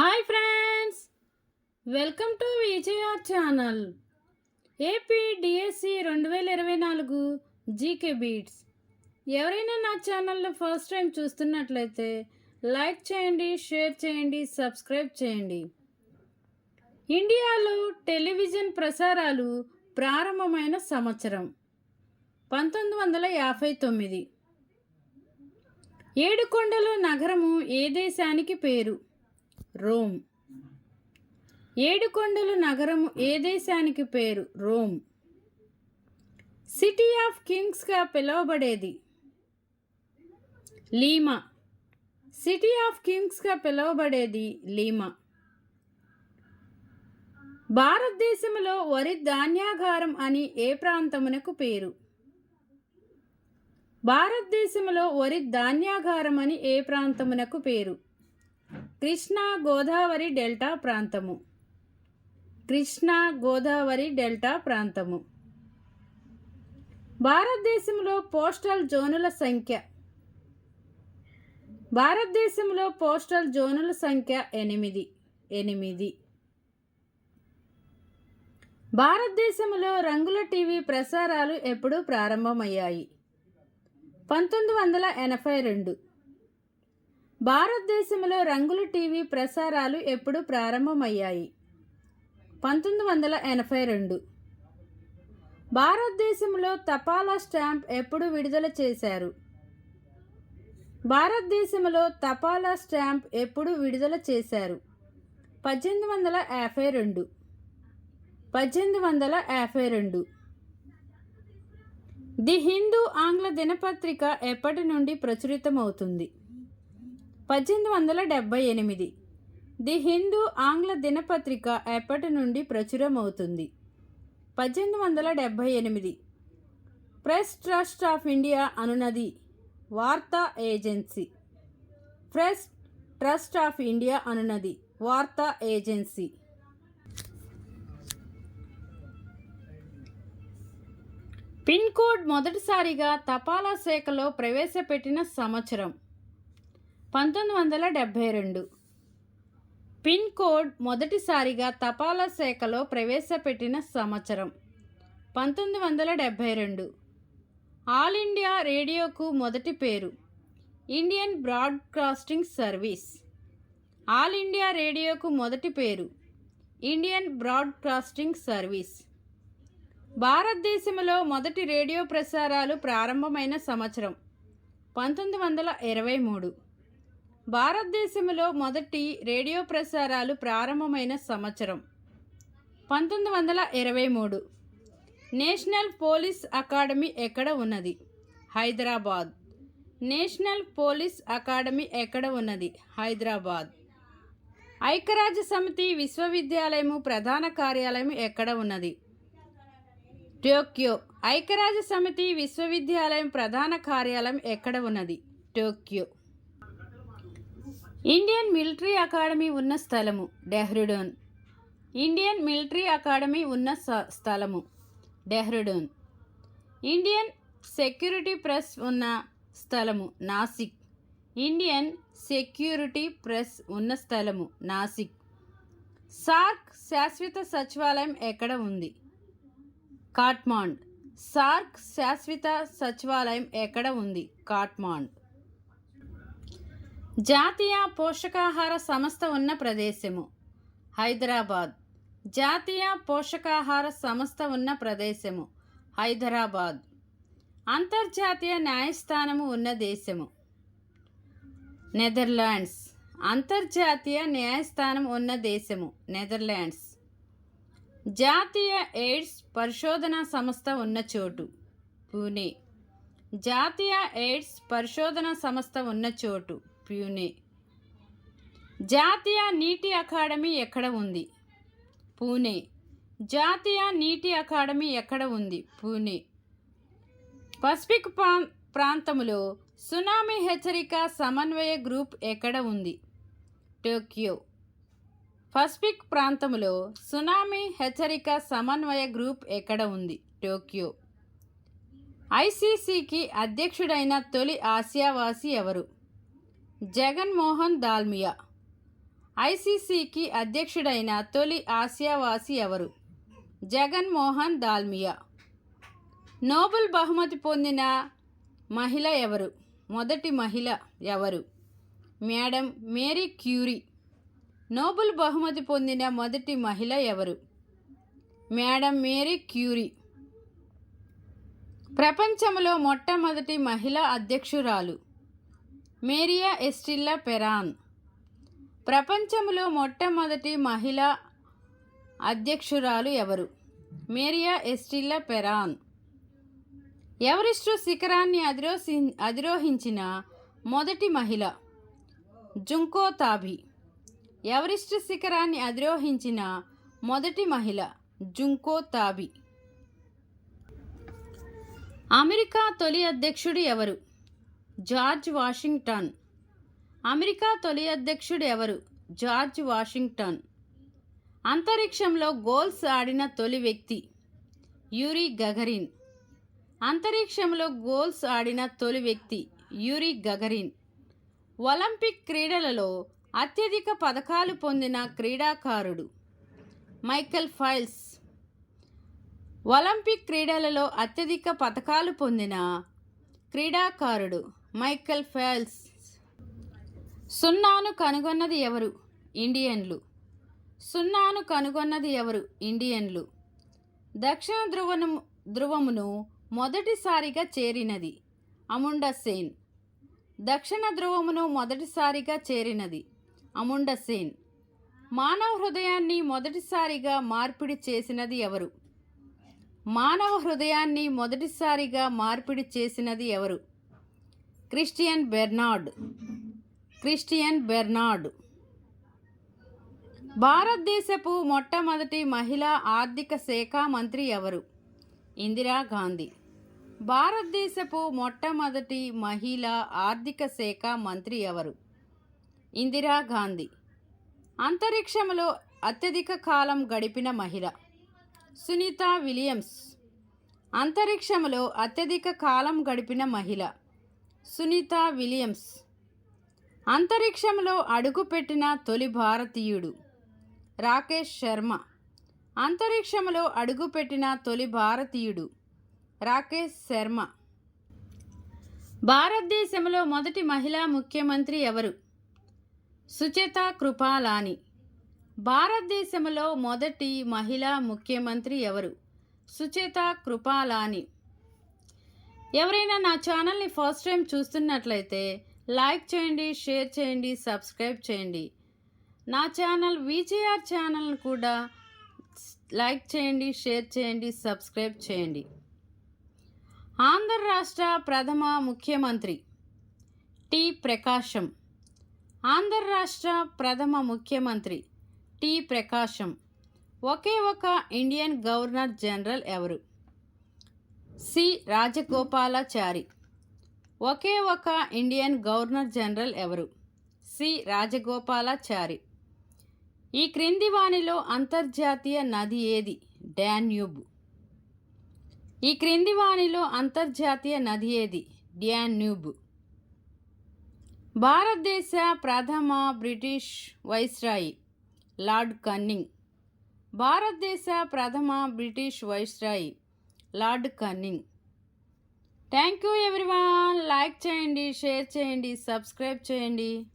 Hi friends welcome to విజయఆర్ channel AP DSC రెండు వేల ఇరవై నాలుగు జీకే బీట్స్ ఎవరైనా నా ఛానల్లో ఫస్ట్ టైం చూస్తున్నట్లయితే లైక్ చేయండి షేర్ చేయండి సబ్స్క్రైబ్ చేయండి. ఇండియాలో టెలివిజన్ ప్రసారాలు ప్రారంభమైన సంవత్సరం పంతొమ్మిది వందల యాభై తొమ్మిది. ఏడుకొండల నగరము ఏ దేశానికి పేరు? రోమ్. ఏడుకొండలు నగరము ఏ దేశానికి పేరు? రోమ్. సిటీ ఆఫ్ కింగ్స్గా పిలువబడేది. లీమా. సిటీ ఆఫ్ కింగ్స్గా పిలువబడేది లీమా. భారతదేశంలో వరి ధాన్యాగారం అని ఏ ప్రాంతమునకు పేరు? భారతదేశంలో వరి ధాన్యాగారం అని ఏ ప్రాంతమునకు పేరు? కృష్ణా గోదావరి డెల్టా ప్రాంతము. కృష్ణా గోదావరి డెల్టా ప్రాంతము. భారతదేశంలో పోస్టల్ జోనుల సంఖ్య. భారతదేశంలో పోస్టల్ జోనుల సంఖ్య ఎనిమిది ఎనిమిది. భారతదేశంలో రంగుల టీవీ ప్రసారాలు ఎప్పుడు ప్రారంభమయ్యాయి. పంతొమ్మిది వందల ఎనభై రెండు. భారతదేశంలో రంగుల టీవీ ప్రసారాలు ఎప్పుడు ప్రారంభమయ్యాయి. పంతొమ్మిది వందల ఎనభై రెండు. భారతదేశంలో తపాలా స్టాంప్ ఎప్పుడు విడుదల చేశారు. భారతదేశంలో తపాలా స్టాంప్ ఎప్పుడు విడుదల చేశారు. పద్దెనిమిది వందల యాభై రెండు. పద్దెనిమిది వందల యాభై రెండు. ది హిందూ ఆంగ్ల దినపత్రిక ఎప్పటి నుండి ప్రచురితమవుతుంది? పద్దెనిమిది వందల డెబ్బై ఎనిమిది. ది హిందూ ఆంగ్ల దినపత్రిక ఎప్పటి నుండి ప్రచురమవుతుంది? పద్దెనిమిది వందల డెబ్బై ఎనిమిది. ప్రెస్ ట్రస్ట్ ఆఫ్ ఇండియా అనునది వార్తా agency. Press trust of India అనునది వార్తా ఏజెన్సీ. పిన్ కోడ్ మొదటిసారిగా తపాలా శాఖలో ప్రవేశపెట్టిన సంవత్సరం. పంతొమ్మిది వందల డెబ్భై రెండు. పిన్ కోడ్ మొదటిసారిగా తపాలా శాఖలో ప్రవేశపెట్టిన సంవత్సరం పంతొమ్మిది వందల డెబ్భై రెండు. ఆల్ ఇండియా రేడియోకు మొదటి పేరు Indian broadcasting service. All India రేడియోకు మొదటి పేరు ఇండియన్ బ్రాడ్కాస్టింగ్ సర్వీస్. భారతదేశంలో మొదటి రేడియో ప్రసారాలు ప్రారంభమైన సంవత్సరం పంతొమ్మిది వందల ఇరవై మూడు. భారతదేశంలో మొదటి రేడియో ప్రసారాలు ప్రారంభమైన సంవత్సరం. పంతొమ్మిది వందల ఇరవై మూడు. నేషనల్ పోలీస్ అకాడమీ ఎక్కడ ఉన్నది? హైదరాబాద్. నేషనల్ పోలీస్ అకాడమీ ఎక్కడ ఉన్నది? హైదరాబాద్. ఐక్యరాజ్య సమితి విశ్వవిద్యాలయము ప్రధాన కార్యాలయం ఎక్కడ ఉన్నది? టోక్యో. ఐక్యరాజ్య సమితి విశ్వవిద్యాలయం ప్రధాన కార్యాలయం ఎక్కడ ఉన్నది? టోక్యో. ఇండియన్ మిలిటరీ అకాడమీ ఉన్న స్థలము డెహ్రడూన్. ఇండియన్ మిలిటరీ అకాడమీ ఉన్న స్థలము డెహ్రడూన్. ఇండియన్ సెక్యూరిటీ ప్రెస్ ఉన్న స్థలము నాసిక్. ఇండియన్ సెక్యూరిటీ ప్రెస్ ఉన్న స్థలము నాసిక్. సార్క్ శాశ్వత సచివాలయం ఎక్కడ ఉంది? కాట్మాండ్ సార్క్ శాశ్వత సచివాలయం ఎక్కడ ఉంది? కాట్మాండ్ జాతీయ పోషకాహార సంస్థ ఉన్న ప్రదేశము. హైదరాబాద్. జాతీయ పోషకాహార సంస్థ ఉన్న ప్రదేశము. హైదరాబాద్. అంతర్జాతీయ న్యాయస్థానము ఉన్న దేశము. నెదర్లాండ్స్. అంతర్జాతీయ న్యాయస్థానం ఉన్న దేశము. నెదర్లాండ్స్. జాతీయ ఎయిడ్స్ పరిశోధన సంస్థ ఉన్న చోటు. పూణే. జాతీయ ఎయిడ్స్ పరిశోధన సంస్థ ఉన్న చోటు. పూణే జాతీయ నీటి అకాడమీ ఎక్కడ ఉంది? పూణే. జాతీయ నీటి అకాడమీ ఎక్కడ ఉంది? పూణే. పసిఫిక్ ప్రా ప్రాంతంలో సునామీ హెచ్చరిక సమన్వయ గ్రూప్ ఎక్కడ ఉంది? టోక్యో. పసిఫిక్ ప్రాంతంలో సునామీ హెచ్చరిక సమన్వయ గ్రూప్ ఎక్కడ ఉంది? టోక్యో. ఐసీసీకి అధ్యక్షుడైన తొలి ఆసియావాసి ఎవరు? జగన్మోహన్ దాల్మియా. ఐసీసీకి అధ్యక్షుడైన తొలి ఆసియావాసి ఎవరు? జగన్మోహన్ దాల్మియా. నోబెల్ బహుమతి పొందిన మహిళ ఎవరు? మొదటి మహిళ ఎవరు? Madam Marie Curie. నోబెల్ బహుమతి పొందిన మొదటి మహిళ ఎవరు? Madam Marie Curie. ప్రపంచంలో మొట్టమొదటి మహిళా అధ్యక్షురాలు మేరియా ఎస్టిల్లా పెరాన్. ప్రపంచంలో మొట్టమొదటి మహిళా అధ్యక్షురాలు ఎవరు? మేరియా ఎస్టిల్లా పెరాన్. ఎవరిస్టు శిఖరాన్ని అధిరోసి అధిరోహించిన మొదటి మహిళ? జుంకో తాబి. ఎవరెస్టు శిఖరాన్ని అధిరోహించిన మొదటి మహిళ? జుంకో తాబి. అమెరికా తొలి అధ్యక్షుడు ఎవరు? George Washington. అమెరికా తొలి అధ్యక్షుడు ఎవరు? George Washington. అంతరిక్షంలో గోల్స్ ఆడిన తొలి వ్యక్తి యూరి గగరిన్. అంతరిక్షంలో గోల్స్ ఆడిన తొలి వ్యక్తి యూరి గగరిన్. ఒలింపిక్ క్రీడలలో అత్యధిక పథకాలు పొందిన క్రీడాకారుడు మైకెల్ ఫైల్స్. ఒలింపిక్ క్రీడలలో అత్యధిక పథకాలు పొందిన క్రీడాకారుడు మైకెల్ ఫెల్స్. సున్నాను కనుగొన్నది ఎవరు? ఇండియన్లు. సున్నాను కనుగొన్నది ఎవరు? ఇండియన్లు. దక్షిణ ధ్రువను ధ్రువమును మొదటిసారిగా చేరినది అముండసేన్ దక్షిణ ధ్రువమును మొదటిసారిగా చేరినది అముండసేన్ మానవ హృదయాన్ని మొదటిసారిగా మార్పిడి చేసినది ఎవరు? మానవ హృదయాన్ని మొదటిసారిగా మార్పిడి చేసినది ఎవరు? Christian Barnard. Christian Barnard. భారతదేశపు మొట్టమొదటి మహిళా ఆర్థిక శాఖ మంత్రి ఎవరు? ఇందిరాగాంధీ భారతదేశపు మొట్టమొదటి మహిళా ఆర్థిక శాఖ మంత్రి ఎవరు? ఇందిరాగాంధీ అంతరిక్షంలో అత్యధిక కాలం గడిపిన మహిళ సునీత విలియమ్స్. అంతరిక్షంలో అత్యధిక కాలం గడిపిన మహిళ సునీత విలియమ్స్. అంతరిక్షంలో అడుగుపెట్టిన తొలి భారతీయుడు రాకేష్ శర్మ. అంతరిక్షంలో అడుగుపెట్టిన తొలి భారతీయుడు రాకేష్ శర్మ. భారతదేశంలో మొదటి మహిళా ముఖ్యమంత్రి ఎవరు? సుచేత కృపాలాని. భారతదేశంలో మొదటి మహిళా ముఖ్యమంత్రి ఎవరు? సుచేత కృపాలాని. ఎవరైనా నా ఛానల్ని ఫస్ట్ టైం చూస్తున్నట్లయితే లైక్ చేయండి షేర్ చేయండి సబ్స్క్రైబ్ చేయండి. నా ఛానల్ విజేఆర్ ఛానల్ని కూడా లైక్ చేయండి షేర్ చేయండి సబ్స్క్రైబ్ చేయండి. ఆంధ్ర రాష్ట్ర ప్రథమ ముఖ్యమంత్రి టి ప్రకాశం. ఆంధ్ర రాష్ట్ర ప్రథమ ముఖ్యమంత్రి టి ప్రకాశం. ఒకే ఒక ఇండియన్ గవర్నర్ జనరల్ ఎవరు? సి. రాజగోపాలాచారి. ఒకే ఒక ఇండియన్ గవర్నర్ జనరల్ ఎవరు? సి. రాజగోపాలాచారి. ఈ క్రింది వాణిలో అంతర్జాతీయ నది ఏది? డాన్యూబ్ ఈ క్రింది వాణిలో అంతర్జాతీయ నది ఏది? డ్యాన్యూబ్. భారతదేశ ప్రథమ బ్రిటిష్ వైస్రాయి లార్డ్ కన్నింగ్. భారతదేశ ప్రథమ British viceroy lord Canning. Thank you everyone. Like చేయండి షేర్ చేయండి సబ్స్క్రైబ్ చేయండి.